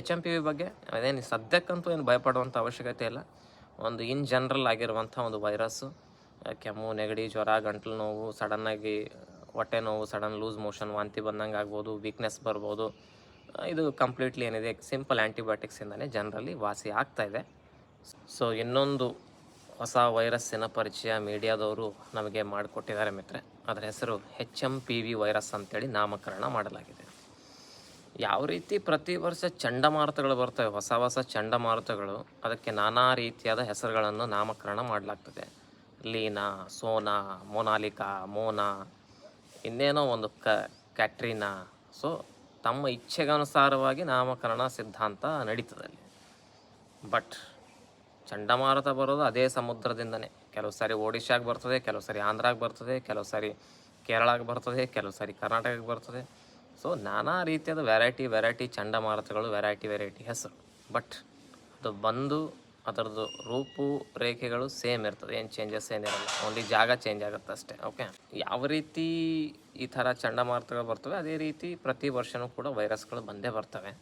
H M P V ಬಗ್ಗೆ ಅದೇನು ಸದ್ಯಕ್ಕಂತೂ ಏನು ಭಯಪಡುವಂಥ ಅವಶ್ಯಕತೆ ಇಲ್ಲ. ಒಂದು ಇನ್ ಜನರಲ್ ಆಗಿರುವಂಥ ಒಂದು ವೈರಸ್ಸು ಕೆಮ್ಮು, ನೆಗಡಿ, ಜ್ವರ, ಗಂಟಲು ನೋವು ಸಡನ್ನಾಗಿ ಹೊಟ್ಟೆ ನೋವು ಸಡನ್ ಲೂಸ್ ಮೋಷನ್ ವಾಂತಿ ಬಂದಂಗೆ ಆಗ್ಬೋದು ವೀಕ್ನೆಸ್ ಬರ್ಬೋದು. ಇದು ಕಂಪ್ಲೀಟ್ಲಿ ಏನಿದೆ ಸಿಂಪಲ್ ಆ್ಯಂಟಿಬಯೋಟಿಕ್ಸಿಂದಲೇ ಜನರಲ್ಲಿ ವಾಸಿ ಆಗ್ತಾ ಇದೆ. ಸೊ ಇನ್ನೊಂದು ಹೊಸ ವೈರಸ್ಸಿನ ಪರಿಚಯ ಮೀಡಿಯಾದವರು ನಮಗೆ ಮಾಡಿಕೊಟ್ಟಿದ್ದಾರೆ ಮಿತ್ರೆ ಅದರ ಹೆಸರು H M P V virus ಅಂತೇಳಿ ನಾಮಕರಣ ಮಾಡಲಾಗಿದೆ. ಯಾವ ರೀತಿ ಪ್ರತಿ ವರ್ಷ ಚಂಡಮಾರುತಗಳು ಬರ್ತವೆ, ಹೊಸ ಹೊಸ ಚಂಡಮಾರುತಗಳು, ಅದಕ್ಕೆ ನಾನಾ ರೀತಿಯಾದ ಹೆಸರುಗಳನ್ನು ನಾಮಕರಣ ಮಾಡಲಾಗ್ತದೆ. ಲೀನಾ, ಸೋನಾ, ಮೊನಾಲಿಕಾ, ಮೋನಾ, ಇನ್ನೇನೋ ಒಂದು ಕ, ಕ್ಯಾಟ್ರಿನಾ. ಸೊ, ತಮ್ಮ ಇಚ್ಛೆಗನುಸಾರವಾಗಿ ನಾಮಕರಣ ಸಿದ್ಧಾಂತ ನಡೀತದಲ್ಲಿ ಬಟ್, ಚಂಡಮಾರುತ ಬರೋದು ಅದೇ ಸಮುದ್ರದಿಂದನೇ. ಕೆಲವು ಸಾರಿ ಒಡಿಶಾಗೆ ಬರ್ತದೆ, ಕೆಲವು ಸಾರಿ ಆಂಧ್ರಾಗೆ ಬರ್ತದೆ, ಕೆಲವು ಸಾರಿ ಕೇರಳಕ್ಕೆ ಬರ್ತದೆ, ಕೆಲವು ಸಾರಿ ಕರ್ನಾಟಕಕ್ಕೆ ಬರ್ತದೆ. ಸೊ ನಾನಾ ರೀತಿಯಾದ ವೆರೈಟಿ ವೆರೈಟಿ ಚಂಡಮಾರುತಗಳು ವೆರೈಟಿ ವೆರೈಟಿ ಹೆಸರು. ಬಟ್ ಅದು ಬಂದು ಅದರದ್ದು ರೂಪು, ರೇಖೆಗಳು ಸೇಮ್ ಇರ್ತದೆ. ಏನು ಚೇಂಜಸ್ ಏನಿರಲ್ಲ ಓನ್ಲಿ ಜಾಗ ಚೇಂಜ್ ಆಗುತ್ತೆ ಅಷ್ಟೇ ಓಕೆ ಯಾವ ರೀತಿ ಈ ಥರ ಚಂಡಮಾರುತಗಳು ಬರ್ತವೆ, ಅದೇ ರೀತಿ ಪ್ರತಿ ವರ್ಷವೂ ಕೂಡ ವೈರಸ್ಗಳು ಬಂದೇ ಬರ್ತವೆ.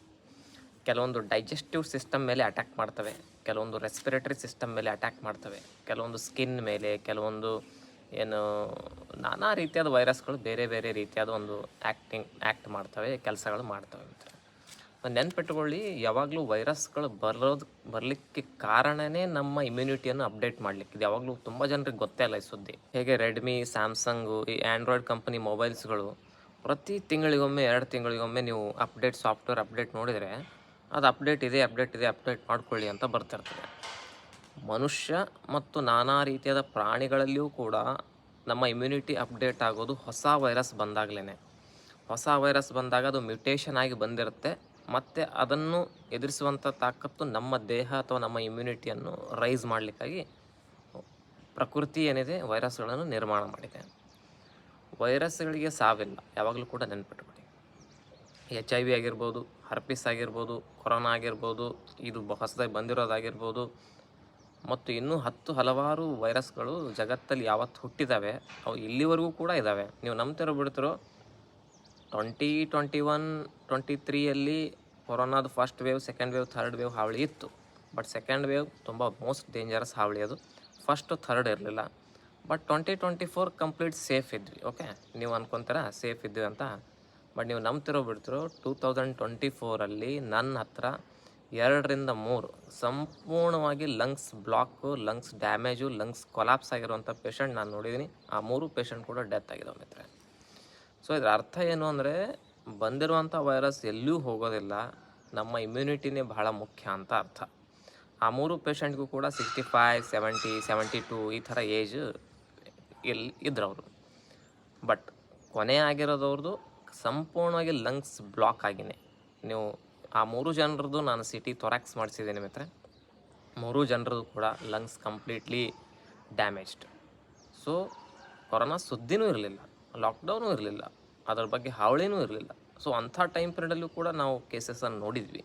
ಕೆಲವೊಂದು ಡೈಜೆಸ್ಟಿವ್ ಸಿಸ್ಟಮ್ ಮೇಲೆ ಅಟ್ಯಾಕ್ ಮಾಡ್ತವೆ. ಕೆಲವೊಂದು ರೆಸ್ಪಿರೇಟರಿ ಸಿಸ್ಟಮ್ ಮೇಲೆ ಅಟ್ಯಾಕ್ ಮಾಡ್ತವೆ. ಕೆಲವೊಂದು ಸ್ಕಿನ್ ಮೇಲೆ, ಕೆಲವೊಂದು ಏನು ನಾನಾ ರೀತಿಯಾದ ವೈರಸ್ಗಳು ಬೇರೆ ಬೇರೆ ರೀತಿಯಾದ ಒಂದು ಆ್ಯಕ್ಟಿಂಗ್ ಆ್ಯಕ್ಟ್ ಮಾಡ್ತವೆ, ಕೆಲಸಗಳು ಮಾಡ್ತವೆ ಅಂತ. ನೆನ್ಪಿಟ್ಕೊಳ್ಳಿ, ಯಾವಾಗಲೂ ವೈರಸ್ಗಳು ಬರೋದು, ಬರಲಿಕ್ಕೆ ಕಾರಣನೇ ನಮ್ಮ ಇಮ್ಯುನಿಟಿಯನ್ನು ಅಪ್ಡೇಟ್ ಮಾಡಲಿಕ್ಕೆ. ಇದು ಯಾವಾಗಲೂ ತುಂಬ ಜನರಿಗೆ ಗೊತ್ತೇ ಇಲ್ಲ ಈ ಸುದ್ದಿ. ಹೇಗೆ ರೆಡ್ಮಿ, ಸ್ಯಾಮ್ಸಂಗು, ಈ ಆ್ಯಂಡ್ರಾಯ್ಡ್ ಕಂಪನಿ ಮೊಬೈಲ್ಸ್ಗಳು ಪ್ರತಿ ತಿಂಗಳಿಗೊಮ್ಮೆ, ಎರಡು ತಿಂಗಳಿಗೊಮ್ಮೆ ನೀವು ಅಪ್ಡೇಟ್ ಸಾಫ್ಟ್ವೇರ್ ಅಪ್ಡೇಟ್ ನೋಡಿದರೆ, ಅದು ಅಪ್ಡೇಟ್ ಇದೆ ಅಪ್ಡೇಟ್ ಇದೆ, ಅಪ್ಡೇಟ್ ಮಾಡ್ಕೊಳ್ಳಿ ಅಂತ ಬರ್ತಿರ್ತದೆ. ಮನುಷ್ಯ ಮತ್ತು ನಾನಾ ರೀತಿಯಾದ ಪ್ರಾಣಿಗಳಲ್ಲಿಯೂ ಕೂಡ ನಮ್ಮ ಇಮ್ಯುನಿಟಿ ಅಪ್ಡೇಟ್ ಆಗೋದು ಹೊಸ ವೈರಸ್ ಬಂದಾಗಲೇ ಹೊಸ ವೈರಸ್ ಬಂದಾಗ ಅದು ಮ್ಯುಟೇಷನ್ ಆಗಿ ಬಂದಿರುತ್ತೆ. ಮತ್ತು ಅದನ್ನು ಎದುರಿಸುವಂಥ ತಾಕತ್ತು ನಮ್ಮ ದೇಹ ಅಥವಾ ನಮ್ಮ ಇಮ್ಯುನಿಟಿಯನ್ನು ರೈಸ್ ಮಾಡಲಿಕ್ಕಾಗಿ ಪ್ರಕೃತಿ ಏನಿದೆ ವೈರಸ್ಗಳನ್ನು ನಿರ್ಮಾಣ ಮಾಡಿದೆ. ವೈರಸ್ಗಳಿಗೆ ಸಾವಿಲ್ಲ, ಯಾವಾಗಲೂ ಕೂಡ ನೆನ್ಪಿಟ್ಕೊಳ್ಳಿ. ಎಚ್ ಐ ವಿ ಆಗಿರ್ಬೋದು ಹರ್ಪಿಸ್ ಆಗಿರ್ಬೋದು ಕೊರೋನಾ ಆಗಿರ್ಬೋದು, ಇದು ಹೊಸದಾಗಿ ಬಂದಿರೋದಾಗಿರ್ಬೋದು ಮತ್ತು ಇನ್ನೂ ಹತ್ತು ಹಲವಾರು ವೈರಸ್ಗಳು ಜಗತ್ತಲ್ಲಿ ಯಾವತ್ತು ಹುಟ್ಟಿದ್ದಾವೆ ಅವು ಇಲ್ಲಿವರೆಗೂ ಕೂಡ ಇದ್ದಾವೆ ನೀವು ನಂಬ್ತಿರೋ ಬಿಡ್ತಿರೋ ಟ್ವೆಂಟಿ ಟ್ವೆಂಟಿ ಒನ್, ಟ್ವೆಂಟಿ ತ್ರೀಯಲ್ಲಿ ಕೊರೋನಾದ first wave, second wave, third wave ಹಾವಳಿ ಇತ್ತು. ಬಟ್ ಸೆಕೆಂಡ್ ವೇವ್ ತುಂಬ ಮೋಸ್ಟ್ ಡೇಂಜರಸ್ ಹಾವಳಿ ಅದು. ಫಸ್ಟು, ಥರ್ಡ್ ಇರಲಿಲ್ಲ. But twenty twenty four complete safe ಇದ್ವಿ, ಓಕೆ? ನೀವು ಅನ್ಕೊತೀರ ಸೇಫ್ ಇದ್ವಿ ಅಂತ. ಬಟ್ ನೀವು ನಂಬ್ತಿರೋ ಬಿಡ್ತಿರೋ ಟೂ ತೌಸಂಡ್ ಟ್ವೆಂಟಿ ಫೋರಲ್ಲಿ ನನ್ನ ಹತ್ರ ಎರಡರಿಂದ ಮೂರು. ಸಂಪೂರ್ಣವಾಗಿ lungs block, lungs damage, lungs collapse ಆಗಿರುವಂಥ ಪೇಷಂಟ್ ನಾನು ನೋಡಿದ್ದೀನಿ. ಆ ಮೂರು ಪೇಷಂಟ್ ಕೂಡ ಡೆತ್ ಆಗಿದ್ದಾವೆ ಮಿತ್ರ ಸೊ ಇದರ ಅರ್ಥ ಏನು ಅಂದರೆ, ಬಂದಿರುವಂಥ ವೈರಸ್ ಎಲ್ಲೂ ಹೋಗೋದಿಲ್ಲ. ನಮ್ಮ ಇಮ್ಯುನಿಟಿನೇ ಬಹಳ ಮುಖ್ಯ ಅಂತ ಅರ್ಥ. ಆ ಮೂರು ಪೇಷಂಟ್ಗೂ ಕೂಡ sixty five, seventy seventy two ಈ ಥರ ಏಜ್ ಎಲ್ಲಿ ಇದ್ರವರು. ಬಟ್ ಕೊನೆ ಆಗಿರೋದವ್ರದ್ದು ಸಂಪೂರ್ಣವಾಗಿ ಲಂಗ್ಸ್ ಬ್ಲಾಕ್ ಆಗಿನೇ. ನೀವು ಆ ಮೂರು ಜನರದ್ದು ನಾನು ಸಿಟಿ ತೊರಾಕ್ಸ್ ಮಾಡಿಸಿದ್ದೀನಿ ಮಿತ್ರ ಮೂರು ಜನರದ್ದು ಕೂಡ lungs completely damaged so corona ಸುದ್ದಿನೂ ಇರಲಿಲ್ಲ ಲಾಕ್ಡೌನು ಇರಲಿಲ್ಲ, ಅದರ ಬಗ್ಗೆ ಹಾವಳಿನೂ ಇರಲಿಲ್ಲ. ಸೊ ಅಂಥ ಟೈಮ್ ಪೀರಿಯಡಲ್ಲೂ ಕೂಡ ನಾವು ಕೇಸಸನ್ನು ನೋಡಿದ್ವಿ.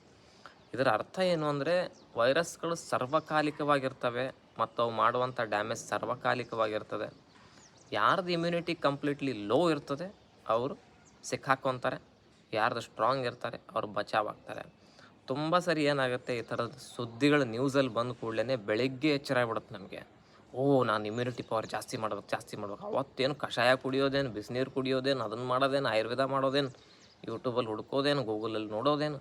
ಇದರ ಅರ್ಥ ಏನು ಅಂದರೆ ವೈರಸ್ಗಳು ಸರ್ವಕಾಲಿಕವಾಗಿರ್ತವೆ ಮತ್ತು ಅವು ಮಾಡುವಂಥ ಡ್ಯಾಮೇಜ್ ಸರ್ವಕಾಲಿಕವಾಗಿರ್ತದೆ. ಯಾರ್ದು ಇಮ್ಯುನಿಟಿ ಕಂಪ್ಲೀಟ್ಲಿ ಲೋ ಇರ್ತದೆ, ಅವರು ಸಿಕ್ಕಾಕೊತಾರೆ ಯಾರ್ದು ಸ್ಟ್ರಾಂಗ್ ಇರ್ತಾರೆ, ಅವ್ರು ಬಚಾವ್ ಆಗ್ತಾರೆ ತುಂಬ ಸರಿ ಏನಾಗುತ್ತೆ, ಈ ಥರದ ಸುದ್ದಿಗಳು ನ್ಯೂಸಲ್ಲಿ ಬಂದ ಕೂಡಲೇ ಬೆಳಗ್ಗೆ ಎಚ್ಚರ ಆಗ್ಬಿಡುತ್ತೆ ನಮಗೆ. ಓ, ನಾನು ಇಮ್ಯುನಿಟಿ ಪವರ್ ಜಾಸ್ತಿ ಮಾಡ್ಬೇಕು ಜಾಸ್ತಿ ಮಾಡ್ಬೇಕು. ಅವತ್ತೇನು ಕಷಾಯ ಕುಡಿಯೋದೇನು, ಬಿಸಿನೀರು ಕುಡಿಯೋದೇನು ಅದನ್ನು ಮಾಡೋದೇನು, ಆಯುರ್ವೇದ ಮಾಡೋದೇನು ಯೂಟ್ಯೂಬಲ್ಲಿ ಹುಡ್ಕೋದೇನು ಗೂಗಲಲ್ಲಿ ನೋಡೋದೇನು,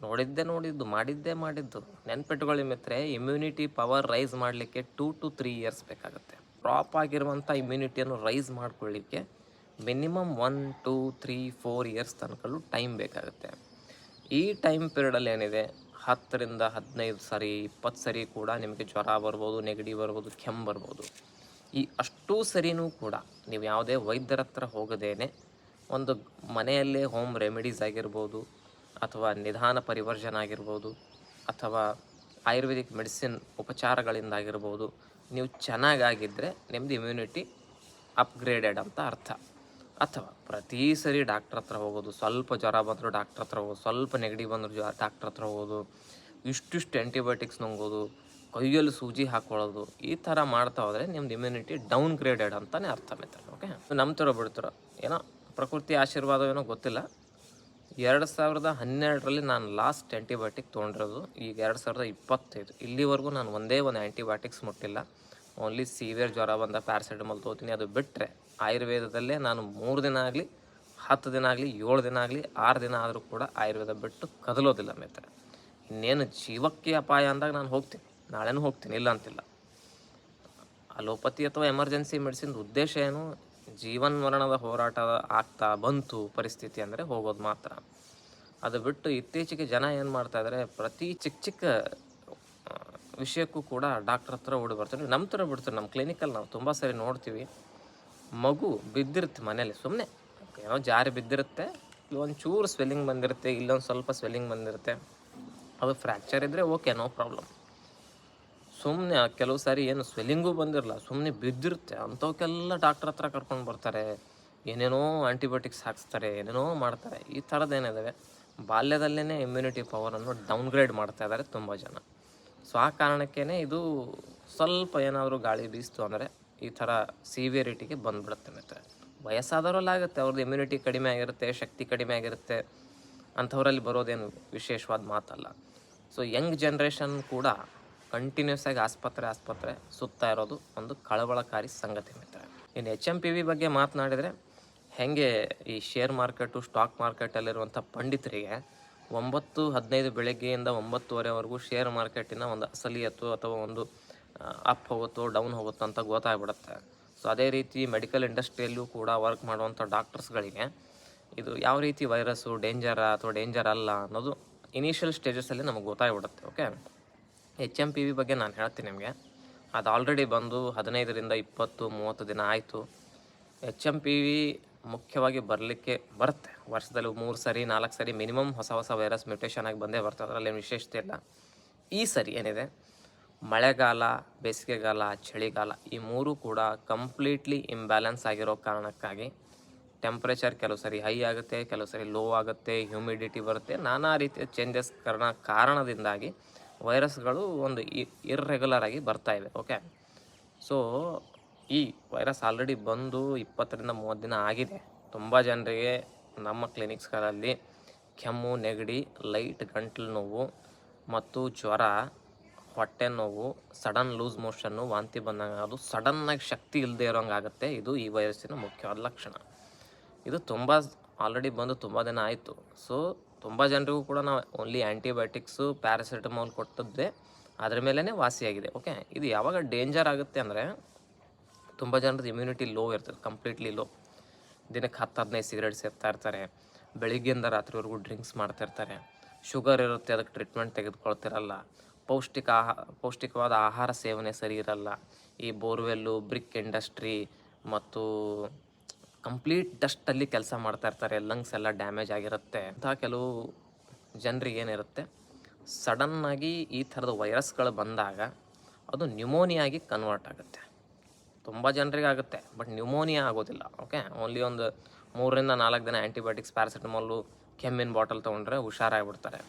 ನೋಡಿದ್ದೇ ನೋಡಿದ್ದು, ಮಾಡಿದ್ದೇ ಮಾಡಿದ್ದು. ನೆನ್ಪಿಟ್ಕೊಳ್ಳಿ ಮಿತ್ರೆ ಇಮ್ಯುನಿಟಿ ಪವರ್ ರೈಸ್ ಮಾಡಲಿಕ್ಕೆ ಟೂ ಟು ತ್ರೀ ಇಯರ್ಸ್ ಬೇಕಾಗುತ್ತೆ. ಪ್ರಾಪ್ ಆಗಿರುವಂಥ ಇಮ್ಯುನಿಟಿಯನ್ನು ರೈಸ್ ಮಾಡ್ಕೊಳ್ಳಿಕ್ಕೆ minimum one, two, three, four years ತನಕಲ್ಲೂ time ಬೇಕಾಗುತ್ತೆ. ಈ ಟೈಮ್ ಪೀರಿಯಡಲ್ಲಿ ಏನಿದೆ? ಹತ್ತರಿಂದ ಹದಿನೈದು ಸರಿ, ಇಪ್ಪತ್ತು ಸರಿ ಕೂಡ ನಿಮಗೆ ಜ್ವರ ಬರ್ಬೋದು, ನೆಗಡಿ ಬರ್ಬೋದು, ಕೆಮ್ಮು ಬರ್ಬೋದು. ಈ ಅಷ್ಟೂ ಸರಿನೂ ಕೂಡ ನೀವು ಯಾವುದೇ ವೈದ್ಯರ ಹತ್ರ ಹೋಗದೇನೆ ಒಂದು ಮನೆಯಲ್ಲೇ ಹೋಮ್ ರೆಮಿಡೀಸ್ ಆಗಿರ್ಬೋದು ಅಥವಾ ನಿಧಾನ ಪರಿವರ್ಜನ ಆಗಿರ್ಬೋದು ಅಥವಾ ಆಯುರ್ವೇದಿಕ್ ಮೆಡಿಸಿನ್ ಉಪಚಾರಗಳಿಂದಾಗಿರ್ಬೋದು ನೀವು ಚೆನ್ನಾಗಾಗಿದ್ದರೆ ನಿಮ್ಮದು ಇಮ್ಯುನಿಟಿ ಅಪ್ಗ್ರೇಡೆಡ್ ಅಂತ ಅರ್ಥ. ಅಥವಾ ಪ್ರತಿ ಸರಿ ಡಾಕ್ಟ್ರ್ ಹತ್ರ ಹೋಗೋದು, ಸ್ವಲ್ಪ ಜ್ವರ ಬಂದರೂ ಡಾಕ್ಟ್ರ್ ಹತ್ರ ಹೋಗೋದು, ಸ್ವಲ್ಪ ನೆಗಡಿ ಬಂದರೂ ಜ್ವರ ಡಾಕ್ಟ್ರ್ ಹತ್ರ ಹೋಗೋದು, ಇಷ್ಟಿಷ್ಟು ಆ್ಯಂಟಿಬಯೋಟಿಕ್ಸ್ ನುಂಗೋದು, ಕೈಯಲ್ಲಿ ಸೂಜಿ ಹಾಕ್ಕೊಳ್ಳೋದು ಈ ಥರ ಮಾಡ್ತಾ ಹೋದರೆ ನಿಮ್ದು ಇಮ್ಯುನಿಟಿ ಡೌನ್ ಗ್ರೇಡೆಡ್ ಅಂತಲೇ ಅರ್ಥ ಮಿತ್ರ ಓಕೆ ನಂಬ್ತಿರೋ ಬಿಡ್ತಿರೋ? ಏನೋ ಪ್ರಕೃತಿ ಆಶೀರ್ವಾದ ಏನೋ ಗೊತ್ತಿಲ್ಲ. ಎರಡು ಸಾವಿರದ ಹನ್ನೆರಡರಲ್ಲಿ ನಾನು ಲಾಸ್ಟ್ ಆ್ಯಂಟಿಬಯೋಟಿಕ್ ತೊಗೊಂಡಿರೋದು, ಈಗ ಎರಡು ಸಾವಿರದ ಇಪ್ಪತ್ತೈದು. ಇಲ್ಲಿವರೆಗೂ ನಾನು ಒಂದೇ ಒಂದು ಆ್ಯಂಟಿಬಯೋಟಿಕ್ಸ್ ಮುಟ್ಟಿಲ್ಲ. ಓನ್ಲಿ ಸೀವಿಯರ್ ಜ್ವರ ಬಂದ ಪ್ಯಾರಾಸಿಟಮಲ್ ತೊಗೋತೀನಿ. ಅದು ಬಿಟ್ಟರೆ ಆಯುರ್ವೇದದಲ್ಲೇ ನಾನು ಮೂರು ದಿನ ಆಗಲಿ, ಹತ್ತು ದಿನ ಆಗಲಿ, ಏಳು ದಿನ ಆಗಲಿ, ಆರು ದಿನ ಆದರೂ ಕೂಡ ಆಯುರ್ವೇದ ಬಿಟ್ಟು ಕದಲೋದಿಲ್ಲ ಮಿತ್ರ. ಇನ್ನೇನು ಜೀವಕ್ಕೆ ಅಪಾಯ ಅಂದಾಗ ನಾನು ಹೋಗ್ತೀನಿ. ನಾಳೆನೂ ಹೋಗ್ತೀನಿ, ಇಲ್ಲ ಅಂತಿಲ್ಲ. ಅಲೋಪತಿ ಅಥವಾ ಎಮರ್ಜೆನ್ಸಿ ಮೆಡಿಸಿನ್ ಉದ್ದೇಶ ಏನು? ಜೀವನ್ ಮರಣದ ಹೋರಾಟ ಆಗ್ತಾ ಬಂತು ಪರಿಸ್ಥಿತಿ ಅಂದರೆ ಹೋಗೋದು ಮಾತ್ರ. ಅದು ಬಿಟ್ಟು ಇತ್ತೀಚೆಗೆ ಜನ ಏನು ಮಾಡ್ತಾ ಇದ್ದಾರೆ ಪ್ರತಿ ಚಿಕ್ಕ ಚಿಕ್ಕ ವಿಷಯಕ್ಕೂ ಕೂಡ ಡಾಕ್ಟ್ರ್ ಹತ್ರ ಓಡಿ ಬರ್ತಾರೆ. ನಮ್ಮ ಥರ ಬಿಡ್ತಾರೆ. ನಮ್ಮ ಕ್ಲಿನಿಕಲ್ಲಿ ನಾವು ತುಂಬ ಸರಿ ನೋಡ್ತೀವಿ. ಮಗು ಬಿದ್ದಿರುತ್ತೆ ಮನೇಲಿ ಸುಮ್ಮನೆ ಏನೋ ಜಾರಿ ಬಿದ್ದಿರುತ್ತೆ ಒಂದು ಚೂರು ಸ್ವೆಲ್ಲಿಂಗ್ ಬಂದಿರುತ್ತೆ, ಇಲ್ಲೊಂದು ಸ್ವಲ್ಪ ಸ್ವೆಲ್ಲಿಂಗ್ ಬಂದಿರುತ್ತೆ. ಅದು ಫ್ರ್ಯಾಕ್ಚರ್ ಇದ್ದರೆ ಓಕೆ ನೋ ಪ್ರಾಬ್ಲಮ್ ಸುಮ್ಮನೆ ಕೆಲವು ಸಾರಿ ಏನು ಸ್ವೆಲ್ಲಿಂಗೂ ಬಂದಿರಲ್ಲ ಸುಮ್ಮನೆ ಬಿದ್ದಿರುತ್ತೆ. ಅಂಥವಕ್ಕೆಲ್ಲ ಡಾಕ್ಟ್ರ್ ಹತ್ರ ಕರ್ಕೊಂಡು ಬರ್ತಾರೆ. ಏನೇನೋ ಆ್ಯಂಟಿಬಯೋಟಿಕ್ಸ್ ಹಾಕ್ಸ್ತಾರೆ, ಏನೇನೋ ಮಾಡ್ತಾರೆ. ಈ ಥರದ್ದು ಏನಿದಾವೆ. ಬಾಲ್ಯದಲ್ಲೇ ಇಮ್ಯುನಿಟಿ ಪವರನ್ನು ಡೌನ್ಗ್ರೇಡ್ ಮಾಡ್ತಾ ಇದ್ದಾರೆ ತುಂಬ ಜನ. ಸೊ ಆ ಕಾರಣಕ್ಕೇ ಇದು ಸ್ವಲ್ಪ ಏನಾದರೂ ಗಾಳಿ ಬೀಸ್ತು ಅಂದರೆ ಈ ಥರ ಸಿವಿಯರಿಟಿಗೆ ಬಂದ್ಬಿಡುತ್ತೆ ಮತ್ತೆ ವಯಸ್ಸಾದವರಲ್ಲಿ ಆಗುತ್ತೆ, ಅವ್ರದ್ದು ಇಮ್ಯುನಿಟಿ ಕಡಿಮೆ ಆಗಿರುತ್ತೆ, ಶಕ್ತಿ ಕಡಿಮೆ ಆಗಿರುತ್ತೆ. ಅಂಥವರಲ್ಲಿ ಬರೋದೇನು ವಿಶೇಷವಾದ ಮಾತಲ್ಲ. ಸೊ ಯಂಗ್ ಜನ್ರೇಷನ್ ಕೂಡ ಕಂಟಿನ್ಯೂಸ್ ಆಗಿ ಆಸ್ಪತ್ರೆ ಆಸ್ಪತ್ರೆ ಸುತ್ತಾ ಇರೋದು ಒಂದು ಕಳವಳಕಾರಿ ಸಂಗತಿ ಮಿತ್ರ ಇನ್ನು ಎಚ್ ಎಂ ಪಿ ವಿ ಬಗ್ಗೆ ಮಾತನಾಡಿದರೆ, ಹೆಂಗೆ ಈ ಶೇರ್ ಮಾರ್ಕೆಟು ಸ್ಟಾಕ್ ಮಾರ್ಕೆಟಲ್ಲಿರುವಂಥ ಪಂಡಿತರಿಗೆ ಒಂಬತ್ತು ಹದಿನೈದು ಬೆಳಗ್ಗೆಯಿಂದ ಒಂಬತ್ತುವರೆವರೆಗೂ ಶೇರ್ ಮಾರ್ಕೆಟಿನ ಒಂದು ಅಸಲಿಯತ್ತು ಅಥವಾ ಒಂದು ಅಪ್ ಹೋಗುತ್ತೋ, ಡೌನ್ ಹೋಗುತ್ತೋ ಅಂತ ಗೊತ್ತಾಗ್ಬಿಡುತ್ತೆ. ಸೊ ಅದೇ ರೀತಿ ಮೆಡಿಕಲ್ ಇಂಡಸ್ಟ್ರಿಯಲ್ಲೂ ಕೂಡ ವರ್ಕ್ ಮಾಡುವಂಥ ಡಾಕ್ಟರ್ಸ್ಗಳಿಗೆ ಇದು ಯಾವ ರೀತಿ ವೈರಸ್ಸು, ಡೇಂಜರ ಅಥವಾ ಡೇಂಜರ್ ಅಲ್ಲ ಅನ್ನೋದು ಇನಿಷಿಯಲ್ ಸ್ಟೇಜಸ್ಸಲ್ಲಿ ನಮಗೆ ಗೊತ್ತಾಗ್ಬಿಡುತ್ತೆ, okay? H M P V ಬಗ್ಗೆ ನಾನು ಹೇಳ್ತೀನಿ ನಿಮಗೆ. ಅದು ಆಲ್ರೆಡಿ ಬಂದು ಹದಿನೈದರಿಂದ ಇಪ್ಪತ್ತು, ಮೂವತ್ತು ದಿನ ಆಯಿತು. ಎಚ್ ಎಂ ಪಿ ವಿ ಮುಖ್ಯವಾಗಿ ಬರಲಿಕ್ಕೆ ಬರುತ್ತೆ. ವರ್ಷದಲ್ಲಿ ಮೂರು ಸರಿ, ನಾಲ್ಕು ಸರಿ ಮಿನಿಮಮ್ ಹೊಸ ಹೊಸ ವೈರಸ್ ಮ್ಯೂಟೇಷನ್ ಆಗಿ ಬಂದೇ ಬರ್ತದೆ. ಅದರಲ್ಲಿ ವಿಶೇಷತೆ ಇಲ್ಲ. ಈ ಸರಿ ಏನಿದೆ? ಮಳೆಗಾಲ, ಬೇಸಿಗೆಗಾಲ, ಚಳಿಗಾಲ ಈ ಮೂರು ಕೂಡ ಕಂಪ್ಲೀಟ್ಲಿ ಇಂಬ್ಯಾಲೆನ್ಸ್ ಆಗಿರೋ ಕಾರಣಕ್ಕಾಗಿ ಟೆಂಪ್ರೇಚರ್ ಕೆಲವು ಸರಿ ಹೈ ಆಗುತ್ತೆ, ಕೆಲವು ಸರಿ ಲೋ ಆಗುತ್ತೆ ಹ್ಯೂಮಿಡಿಟಿ ಬರುತ್ತೆ, ನಾನಾ ರೀತಿಯ ಚೇಂಜಸ್ ಕಾರಣ, ಕಾರಣದಿಂದಾಗಿ ವೈರಸ್ಗಳು ಒಂದು ಇರ್ರೆಗ್ಯುಲರ್ ಆಗಿ ಬರ್ತಾ ಇವೆ ಓಕೆ ಸೊ ಈ ವೈರಸ್ ಆಲ್ರೆಡಿ ಬಂದು ಇಪ್ಪತ್ತರಿಂದ ಮೂವತ್ತು ದಿನ ಆಗಿದೆ. ತುಂಬ ಜನರಿಗೆ ನಮ್ಮ ಕ್ಲಿನಿಕ್ಸ್ಗಳಲ್ಲಿ ಕೆಮ್ಮು, ನೆಗಡಿ ಲೈಟ್ ಗಂಟ್ಲು ನೋವು ಮತ್ತು ಜ್ವರ ಹೊಟ್ಟೆ ನೋವು ಸಡನ್ ಲೂಸ್ ಮೋಷನ್ನು ವಾಂತಿ ಬಂದಂಗೆ ಅದು ಸಡನ್ನಾಗಿ ಶಕ್ತಿ ಇಲ್ಲದೆ ಇರೋಂಗೆ ಆಗುತ್ತೆ. ಇದು ಈ ವೈರಸ್ಸಿನ ಮುಖ್ಯವಾದ ಲಕ್ಷಣ. ಇದು ತುಂಬ ಆಲ್ರೆಡಿ ಬಂದು ತುಂಬ ದಿನ ಆಯಿತು. ಸೊ ತುಂಬ ಜನರಿಗೂ ಕೂಡ ನಾವು ಓನ್ಲಿ ಆ್ಯಂಟಿಬಯೋಟಿಕ್ಸು ಪ್ಯಾರಾಸಿಟಮಾಲ್ ಕೊಟ್ಟದ್ದೇ. ಅದ್ರ ಮೇಲೇ ವಾಸಿಯಾಗಿದೆ. ಓಕೆ ಇದು ಯಾವಾಗ ಡೇಂಜರ್ ಆಗುತ್ತೆ ಅಂದರೆ ತುಂಬ ಜನರದ್ದು ಇಮ್ಯುನಿಟಿ ಲೋ ಇರ್ತದೆ ಕಂಪ್ಲೀಟ್ಲಿ ಲೋ ದಿನಕ್ಕೆ ಹತ್ತು, ಹದಿನೈದು ಸಿಗರೇಟ್ ಸೇರ್ತಾ ಇರ್ತಾರೆ. ಬೆಳಿಗ್ಗೆಯಿಂದ ರಾತ್ರಿವರೆಗೂ ಡ್ರಿಂಕ್ಸ್ ಮಾಡ್ತಿರ್ತಾರೆ ಶುಗರ್ ಇರುತ್ತೆ, ಅದಕ್ಕೆ ಟ್ರೀಟ್ಮೆಂಟ್ ತೆಗೆದುಕೊಳ್ತಿರಲ್ಲ. ಪೌಷ್ಟಿಕ ಪೌಷ್ಟಿಕವಾದ ಆಹಾರ ಸೇವನೆ ಸರಿ ಇರಲ್ಲ. ಈ ಬೋರ್ವೆಲ್ಲು, ಬ್ರಿಕ್ ಇಂಡಸ್ಟ್ರಿ ಮತ್ತು ಕಂಪ್ಲೀಟ್ ಡಸ್ಟಲ್ಲಿ ಕೆಲಸ ಮಾಡ್ತಾ ಇರ್ತಾರೆ. ಲಂಗ್ಸ್ ಎಲ್ಲ ಡ್ಯಾಮೇಜ್ ಆಗಿರುತ್ತೆ. ಅಂತ ಕೆಲವು ಜನರಿಗೆ ಏನಿರುತ್ತೆ? ಸಡನ್ನಾಗಿ ಈ ಥರದ ವೈರಸ್ಗಳು ಬಂದಾಗ ಅದು ನ್ಯೂಮೋನಿಯಾಗಿ ಕನ್ವರ್ಟ್ ಆಗುತ್ತೆ. ತುಂಬ ಜನರಿಗೆ ಆಗುತ್ತೆ, ಬಟ್ ನ್ಯೂಮೋನಿಯಾ ಆಗೋದಿಲ್ಲ, ಓಕೆ? ಓನ್ಲಿ ಒಂದು ಮೂರರಿಂದ ನಾಲ್ಕು ದಿನ ಆ್ಯಂಟಿಬಯೋಟಿಕ್ಸ್ ಪ್ಯಾರಾಸಿಟಮಾಲು, ಕೆಮ್ಮಿನ ಬಾಟಲ್ ತೊಗೊಂಡ್ರೆ ಹುಷಾರಾಗ್ಬಿಡ್ತಾರೆ.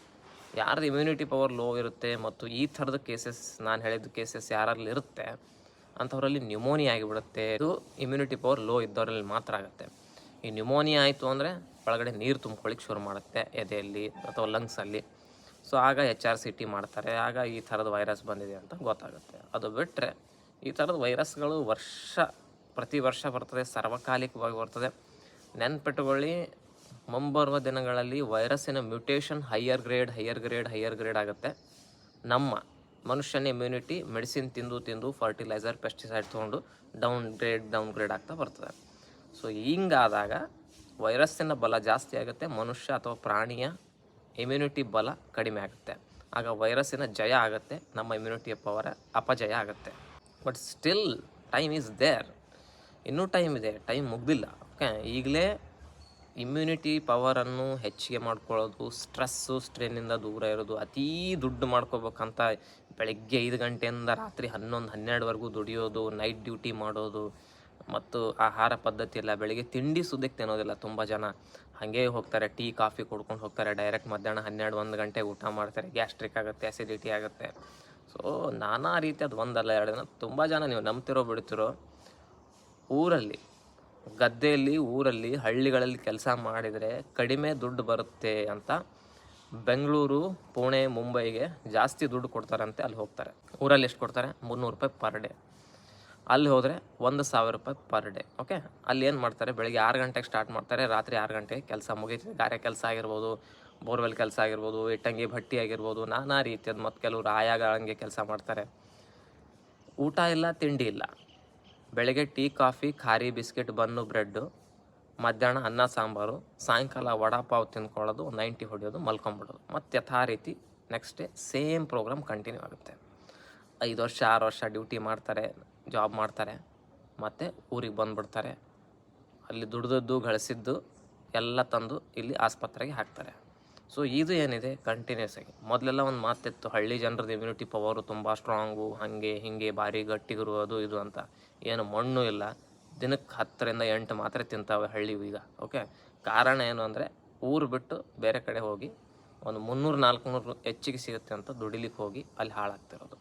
ಯಾರ್ದು ಇಮ್ಯುನಿಟಿ ಪವರ್ ಲೋ ಇರುತ್ತೆ ಮತ್ತು ಈ ಥರದ ಕೇಸಸ್ ನಾನು ಹೇಳಿದ ಕೇಸಸ್ ಯಾರಲ್ಲಿ ಇರುತ್ತೆ, ಅಂಥವರಲ್ಲಿ ನ್ಯೂಮೋನಿಯಾ ಆಗಿಬಿಡುತ್ತೆ. ಇದು ಇಮ್ಯುನಿಟಿ ಪವರ್ ಲೋ ಇದ್ದವರಲ್ಲಿ ಮಾತ್ರ ಆಗುತ್ತೆ. ಈ ನ್ಯೂಮೋನಿಯಾ ಆಯಿತು ಅಂದರೆ ಒಳಗಡೆ ನೀರು ತುಂಬ್ಕೊಳ್ಳಿಕ್ಕೆ ಶುರು ಮಾಡುತ್ತೆ, ಎದೆಯಲ್ಲಿ ಅಥವಾ ಲಂಗ್ಸಲ್ಲಿ ಸೊ ಆಗ ಎಚ್ ಆರ್ ಸಿ ಟಿ ಮಾಡ್ತಾರೆ. ಆಗ ಈ ಥರದ ವೈರಸ್ ಬಂದಿದೆ ಅಂತ ಗೊತ್ತಾಗುತ್ತೆ. ಅದು ಬಿಟ್ಟರೆ ಈ ಥರದ ವೈರಸ್ಗಳು ವರ್ಷ, ಪ್ರತಿ ವರ್ಷ ಬರ್ತದೆ, ಸಾರ್ವಕಾಲಿಕವಾಗಿ ಬರ್ತದೆ. ನೆನ್ಪಿಟ್ಟುಕೊಳ್ಳಿ ಮುಂಬರುವ ದಿನಗಳಲ್ಲಿ ವೈರಸ್ಸಿನ mutation higher grade higher grade higher grade ಆಗುತ್ತೆ. ನಮ್ಮ ಮನುಷ್ಯನ ಇಮ್ಯುನಿಟಿ ಮೆಡಿಸಿನ್ ತಿಂದು ತಿಂದು ಫರ್ಟಿಲೈಸರ್ ಪೆಸ್ಟಿಸೈಡ್ ತೊಗೊಂಡು ಡೌನ್ ಗ್ರೇಡ್ ಡೌನ್ ಗ್ರೇಡ್ ಆಗ್ತಾ ಬರ್ತದೆ. ಸೊ ಹಿಂಗಾದಾಗ ವೈರಸ್ಸಿನ ಬಲ ಜಾಸ್ತಿ ಆಗುತ್ತೆ, ಮನುಷ್ಯ ಅಥವಾ ಪ್ರಾಣಿಯ ಇಮ್ಯುನಿಟಿ ಬಲ ಕಡಿಮೆ ಆಗುತ್ತೆ. ಆಗ ವೈರಸ್ಸಿನ ಜಯ ಆಗುತ್ತೆ, ನಮ್ಮ ಇಮ್ಯುನಿಟಿಯ ಪವರ್ ಅಪಜಯ ಆಗುತ್ತೆ. But still time is there ಇನ್ನೂ ಟೈಮ್ ಇದೆ ಟೈಮ್ ಮುಗ್ದಿಲ್ಲ. ಓಕೆ ಈಗಲೇ ಇಮ್ಯುನಿಟಿ ಪವರನ್ನು ಹೆಚ್ಚಿಗೆ ಮಾಡ್ಕೊಳ್ಳೋದು ಸ್ಟ್ರೆಸ್ಸು ಸ್ಟ್ರೇನಿಂದ ದೂರ ಇರೋದು, ಅತೀ ದುಡ್ಡು ಮಾಡ್ಕೋಬೇಕಂತ ಬೆಳಗ್ಗೆ ಐದು ಗಂಟೆಯಿಂದ ರಾತ್ರಿ ಹನ್ನೊಂದು, ಹನ್ನೆರಡುವರೆಗೂ ದುಡಿಯೋದು ನೈಟ್ ಡ್ಯೂಟಿ ಮಾಡೋದು, ಮತ್ತು ಆಹಾರ ಪದ್ಧತಿ ಎಲ್ಲ ಬೆಳಿಗ್ಗೆ ತಿಂಡಿ ಸುದ್ದಕ್ಕೆ ತಿನ್ನೋದಿಲ್ಲ ತುಂಬ ಜನ. ಹಾಗೆ ಹೋಗ್ತಾರೆ, ಟೀ, ಕಾಫಿ ಕುಡ್ಕೊಂಡು ಹೋಗ್ತಾರೆ ಡೈರೆಕ್ಟ್ ಮಧ್ಯಾಹ್ನ ಹನ್ನೆರಡು, ಒಂದು ಗಂಟೆಗೆ ಊಟ ಮಾಡ್ತಾರೆ ಗ್ಯಾಸ್ಟ್ರಿಕ್ ಆಗುತ್ತೆ ಅಸಿಡಿಟಿ ಆಗುತ್ತೆ. ಸೊ ನಾನಾ ರೀತಿಯದು ಒಂದಲ್ಲ ಎರಡು ದಿನ ತುಂಬ ಜನ ನೀವು ನಂಬ್ತಿರೋ, ಬಿಡ್ತಿರೋ ಊರಲ್ಲಿ ಗದ್ದೆಯಲ್ಲಿ, ಊರಲ್ಲಿ, ಹಳ್ಳಿಗಳಲ್ಲಿ ಕೆಲಸ ಮಾಡಿದರೆ ಕಡಿಮೆ ದುಡ್ಡು ಬರುತ್ತೆ ಅಂತ ಬೆಂಗಳೂರು, ಪುಣೆ, ಮುಂಬೈಗೆ ಜಾಸ್ತಿ ದುಡ್ಡು ಕೊಡ್ತಾರಂತೆ, ಅಲ್ಲಿ ಹೋಗ್ತಾರೆ. ಊರಲ್ಲಿ ಎಷ್ಟು ಕೊಡ್ತಾರೆ? ಮುನ್ನೂರು ರೂಪಾಯಿ ಪರ್ ಡೇ. ಅಲ್ಲಿ ಹೋದರೆ ಒಂದು ಸಾವಿರ ರೂಪಾಯಿ ಪರ್ ಡೇ, ಓಕೆ? ಅಲ್ಲಿ ಏನು ಮಾಡ್ತಾರೆ? ಬೆಳಿಗ್ಗೆ ಆರು ಗಂಟೆಗೆ ಸ್ಟಾರ್ಟ್ ಮಾಡ್ತಾರೆ, ರಾತ್ರಿ ಆರು ಗಂಟೆಗೆ ಕೆಲಸ ಮುಗೀತದೆ. ಗಾರೆ ಕೆಲಸ ಆಗಿರ್ಬೋದು, ಬೋರ್ವೆಲ್ ಕೆಲಸ ಆಗಿರ್ಬೋದು, ಇಟ್ಟಂಗಿ ಭಟ್ಟಿ ಆಗಿರ್ಬೋದು, ನಾನಾ ರೀತಿಯದ್ದು ಮತ್ತು ಕೆಲವರು ಆಯಾಗಳಂಗೆ ಕೆಲಸ ಮಾಡ್ತಾರೆ. ಊಟ ಇಲ್ಲ, ತಿಂಡಿ ಇಲ್ಲ. ಬೆಳಗ್ಗೆ tea, coffee, khari biscuit, bun bread ಮಧ್ಯಾಹ್ನ ಅನ್ನ, ಸಾಂಬಾರು, ಸಾಯಂಕಾಲ ವಡಾಪಾವ್ ತಿನ್ಕೊಳ್ಳೋದು, ನೈಂಟಿ ಹೊಡೆಯೋದು, ಮಲ್ಕೊಂಬಿಡೋದು. ಮತ್ತು ಯಥಾ ರೀತಿ next day same programme continue ಆಗುತ್ತೆ. ಐದು ವರ್ಷ, ಆರು ವರ್ಷ ಡ್ಯೂಟಿ ಮಾಡ್ತಾರೆ ಜಾಬ್ ಮಾಡ್ತಾರೆ, ಮತ್ತು ಊರಿಗೆ ಬಂದುಬಿಡ್ತಾರೆ. ಅಲ್ಲಿ ದುಡ್ದದ್ದು, ಗಳಿಸಿದ್ದು ಎಲ್ಲ ತಂದು ಇಲ್ಲಿ ಆಸ್ಪತ್ರೆಗೆ ಹಾಕ್ತಾರೆ. ಸೊ ಇದು ಏನಿದೆ? ಕಂಟಿನ್ಯೂಸ್ ಆಗಿ. ಮೊದಲೆಲ್ಲ ಒಂದು ಮಾತಿತ್ತು, ಹಳ್ಳಿ ಜನರದ್ದು ಇಮ್ಯುನಿಟಿ ಪವರು ತುಂಬ ಸ್ಟ್ರಾಂಗು ಹಾಗೆ ಹೀಗೆ ಭಾರಿ ಗಟ್ಟಿಗರು, ಅದು ಇದು ಅಂತ. ಏನು ಮಣ್ಣು ಇಲ್ಲ. ದಿನಕ್ಕೆ ಹತ್ತರಿಂದ ಎಂಟು ಮಾತ್ರ ತಿಂತಾವೆ ಹಳ್ಳಿ ಈಗ ಓಕೆ ಕಾರಣ ಏನು ಅಂದರೆ, ಊರು ಬಿಟ್ಟು ಬೇರೆ ಕಡೆ ಹೋಗಿ ಒಂದು ಮುನ್ನೂರು, ನಾಲ್ಕುನೂರು ಹೆಚ್ಚಿಗೆ ಸಿಗುತ್ತೆ ಅಂತ ದುಡಿಲಿಕ್ಕೆ ಹೋಗಿ ಅಲ್ಲಿ ಹಾಳಾಗ್ತಿರೋದು.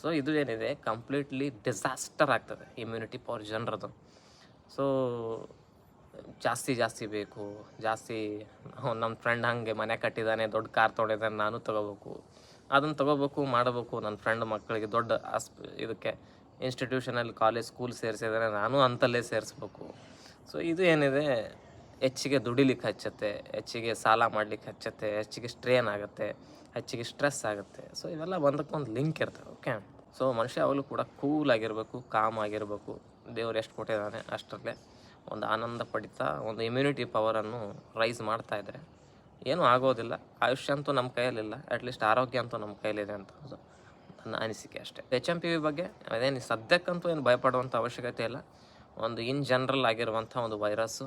ಸೊ ಇದು ಏನಿದೆ? ಕಂಪ್ಲೀಟ್ಲಿ ಡಿಸಾಸ್ಟರ್ ಆಗ್ತದೆ ಇಮ್ಯುನಿಟಿ ಪವರ್ ಜನರದು ಸೊ ಜಾಸ್ತಿ ಜಾಸ್ತಿ ಬೇಕು. ಜಾಸ್ತಿ ನಮ್ಮ ಫ್ರೆಂಡ್ ಹಾಗೆ ಮನೆ ಕಟ್ಟಿದ್ದಾನೆ ದೊಡ್ಡ ಕಾರ್ ತೊಗೊಂಡಿದ್ದಾನೆ ನಾನು ತೊಗೋಬೇಕು. ಅದನ್ನು ತೊಗೋಬೇಕು, ಮಾಡಬೇಕು ನನ್ನ ಫ್ರೆಂಡ್ ಮಕ್ಕಳಿಗೆ ದೊಡ್ಡ ಆಸ್ಪ ಇದಕ್ಕೆ ಇನ್ಸ್ಟಿಟ್ಯೂಷನಲ್ಲಿ ಕಾಲೇಜ್ ಸ್ಕೂಲ್ ಸೇರಿಸಿದರೆ, ನಾನು ಅಂತಲ್ಲೇ ಸೇರಿಸ್ಬೇಕು. ಸೊ ಇದು ಏನಿದೆ, ಹೆಚ್ಚಿಗೆ ದುಡಿಲಿಕ್ಕೆ ಹಚ್ಚತ್ತೆ, ಹೆಚ್ಚಿಗೆ ಸಾಲ ಮಾಡಲಿಕ್ಕೆ ಹಚ್ಚತ್ತೆ, ಹೆಚ್ಚಿಗೆ ಸ್ಟ್ರೇನ್ ಆಗುತ್ತೆ, ಹೆಚ್ಚಿಗೆ ಸ್ಟ್ರೆಸ್ ಆಗುತ್ತೆ. ಸೊ ಇವೆಲ್ಲ ಒಂದಕ್ಕೊಂದು ಲಿಂಕ್ ಇರ್ತವೆ ಓಕೆ ಸೊ ಮನುಷ್ಯ ಅವಳು ಕೂಡ ಕೂಲ್ ಆಗಿರಬೇಕು ಕಾಮ್ ಆಗಿರಬೇಕು. ದೇವ್ರು ಎಷ್ಟು ಕೊಟ್ಟಿದ್ದಾನೆ ಅಷ್ಟರಲ್ಲೇ. ಒಂದು ಆನಂದ ಪಡಿತಾ, ಒಂದು ಇಮ್ಯುನಿಟಿ ಪವರನ್ನು ರೈಸ್ ಮಾಡ್ತಾ ಇದ್ದರೆ. ಏನೂ ಆಗೋದಿಲ್ಲ. ಆಯುಷ್ಯ ಅಂತೂ ನಮ್ಮ ಕೈಯಲ್ಲಿಲ್ಲ. ಅಟ್ಲೀಸ್ಟ್ ಆರೋಗ್ಯ ಅಂತೂ ನಮ್ಮ ಕೈಯಲ್ಲಿದೆ ಅಂತ ನನ್ನ ಅನಿಸಿಕೆ ಅಷ್ಟೇ. ಎಚ್ ಎಂ ಪಿ ವಿ ಬಗ್ಗೆ ಅದೇನು, ಸದ್ಯಕ್ಕಂತೂ ಏನು ಭಯಪಡುವಂಥ ಅವಶ್ಯಕತೆ ಇಲ್ಲ. ಒಂದು ಇನ್ ಜನರಲ್ ಆಗಿರುವಂಥ ಒಂದು ವೈರಸ್ಸು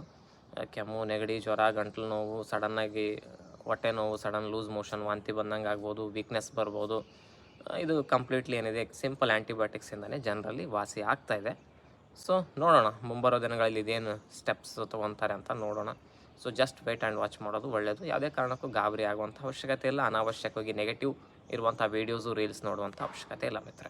ಕೆಮ್ಮು, ನೆಗಡಿ, ಜ್ವರ, ಗಂಟಲು ನೋವು ಸಡನ್ನಾಗಿ ಹೊಟ್ಟೆ ನೋವು ಸಡನ್ ಲೂಸ್ ಮೋಷನ್ ವಾಂತಿ ಬಂದಂಗೆ ಆಗ್ಬೋದು ವೀಕ್ನೆಸ್ ಬರ್ಬೋದು. ಇದು ಕಂಪ್ಲೀಟ್ಲಿ ಏನಿದೆ ಸಿಂಪಲ್ ಆ್ಯಂಟಿಬಯೋಟಿಕ್ಸಿಂದನೇ ಜನರಲ್ಲಿ ವಾಸಿ ಆಗ್ತಾ ಇದೆ. ಸೊ ನೋಡೋಣ. ಮುಂಬರೋ ದಿನಗಳಲ್ಲಿ ಇದೇನು ಸ್ಟೆಪ್ಸ್ ತೊಗೊತಾರೆ ಅಂತ ನೋಡೋಣ. So just wait and watch ಮಾಡೋದು ಒಳ್ಳೆಯದು ಯಾವುದೇ ಕಾರಣಕ್ಕೂ ಗಾಬರಿ ಆಗುವಂಥ ಅವಶ್ಯಕತೆ ಇಲ್ಲ. ಅನಾವಶ್ಯಕವಾಗಿ ನೆಗೆಟಿವ್ ಇರುವಂಥ ವೀಡಿಯೋಸು ರೀಲ್ಸ್ ನೋಡುವಂಥ ಅವಶ್ಯಕತೆ ಇಲ್ಲ ಮಿತ್ರ